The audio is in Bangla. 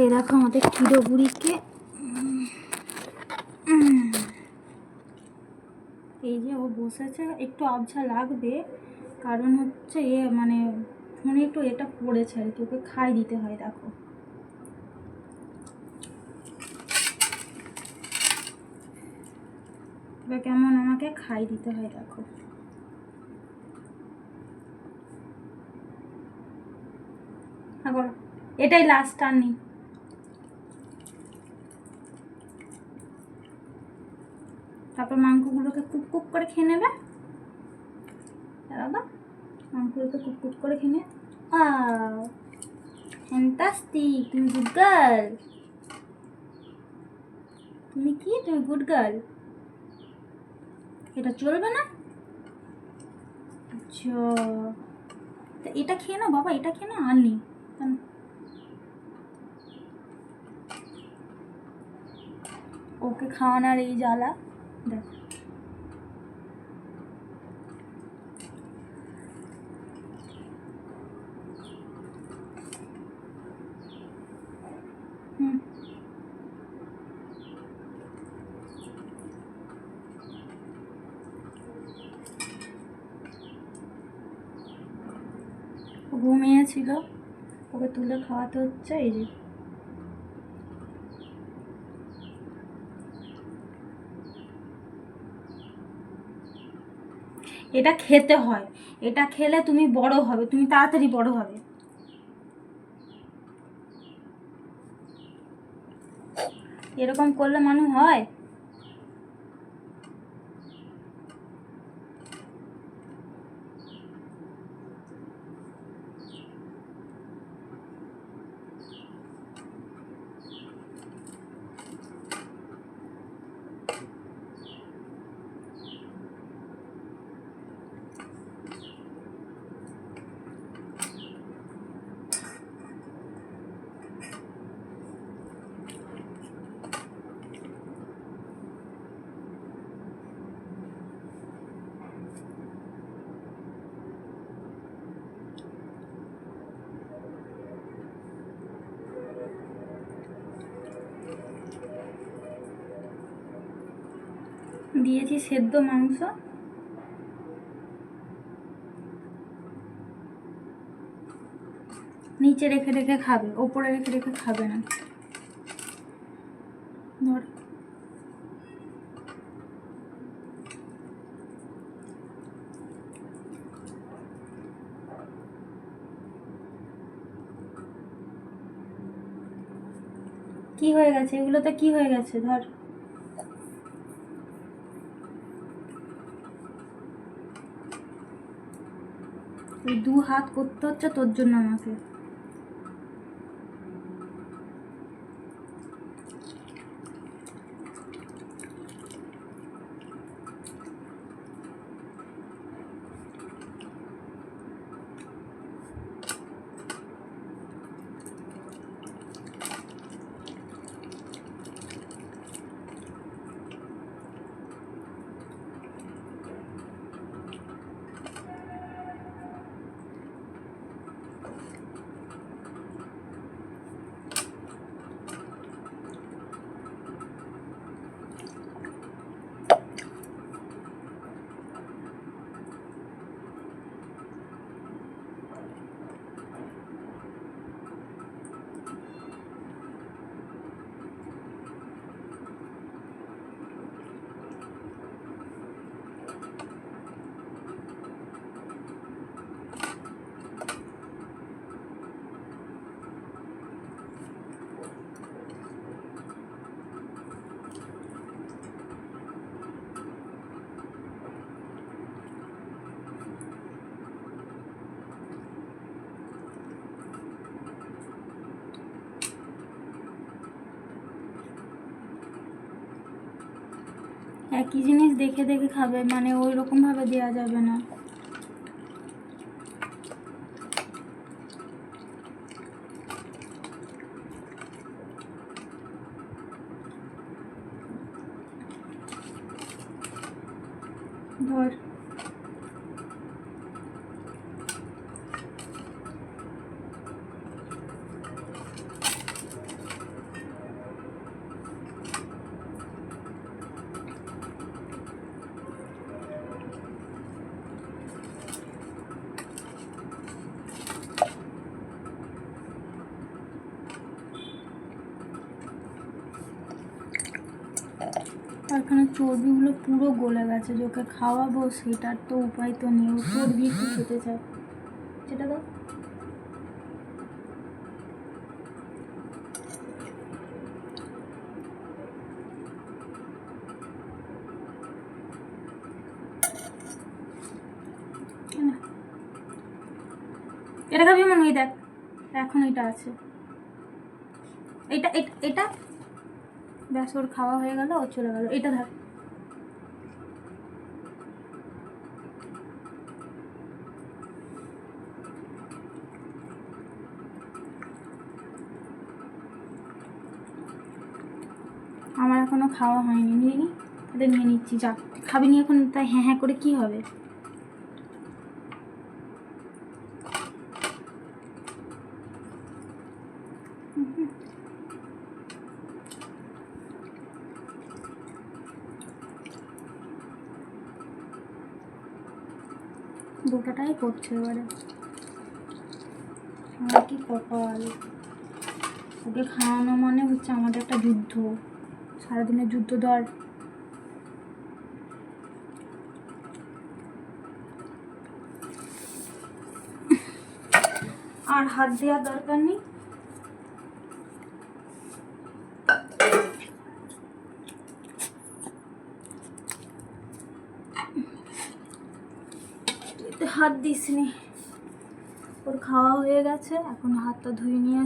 এই দেখো আমাদের কিরো বুড়িকে। এই যে ও বসেছে, একটু আবছা লাগবে, কারণ হচ্ছে এ মানে ফোনে একটু এটা পড়েছে আর কি, ওকে খাই দিতে হয়, দেখো। এবার কেমন আমাকে খাই দিতে হয়, দেখো। হ্যাঁ এটাই লাস্ট টার্নিং মাংসগুলোকে কুপ কুপ করে খেয়ে নেবে। বাবা, মাংসগুলোকে কুপ কুপ করে খেয়ে নেবে ফ্যান্টাস্টিক তুমি গুড গার্ল তুমি কি? তুমি গুড গার্ল এটা চলবে না? আচ্ছা তা এটা খেয়ে না বাবা, এটা খেয়ে না আনি ওকে খাওয়ানোর এই জ্বালা। ঘুমিয়েছিল ওকে তুলে খাওয়াতে হচ্ছে এই যে এটা খেতে হয়। এটা খেলে তুমি বড় হবে, তুমি তাড়াতাড়ি বড় হবে। এরকম করলে মানুষ হয়? দিয়েছি সেদ্ধ মাংস। নিচে রেখে রেখে খাবে, ওপরে রেখে রেখে খাবে না। ধর। কি হয়ে গেছে? এগুলোতে কি হয়ে গেছে? ধর। এই দু হাত করতে হচ্ছে তোর জন্য আমাকে। একই জিনিস দেখে দেখে খাবে মানে ওই রকম ভাবে দেওয়া যাবে না। ধর। এখানে চর্বিগুলো পুরো গলে গেছে, যে খাওয়াবো সেটার তো উপায় তো নেই ও চর্বি একটু খেতে চায় সেটা দাও। এটা খাবি মনে দেখ, এখন এটা আছে। এটা এটা ব্যাস, ওর খাওয়া হয়ে গেল, ও চলে গেল। এটা ধর। আমার এখনও খাওয়া হয়নি নিয়ে নি তাহলে নিয়ে নিচ্ছি, যা। খাবি নি এখন, তাই হ্যাঁ হ্যাঁ করে কি হবে? দুটাটাই করছে এবারে। আমার কি কপাল। ওকে খাওয়ানো মানে হচ্ছে আমাদের একটা যুদ্ধ। সারাদিনের যুদ্ধ ধর। আর হাত দেওয়ার দরকার নেই? হাত দিসনি। ওর খাওয়া হয়ে গেছে এখন হাতটা ধুয়ে নিয়ে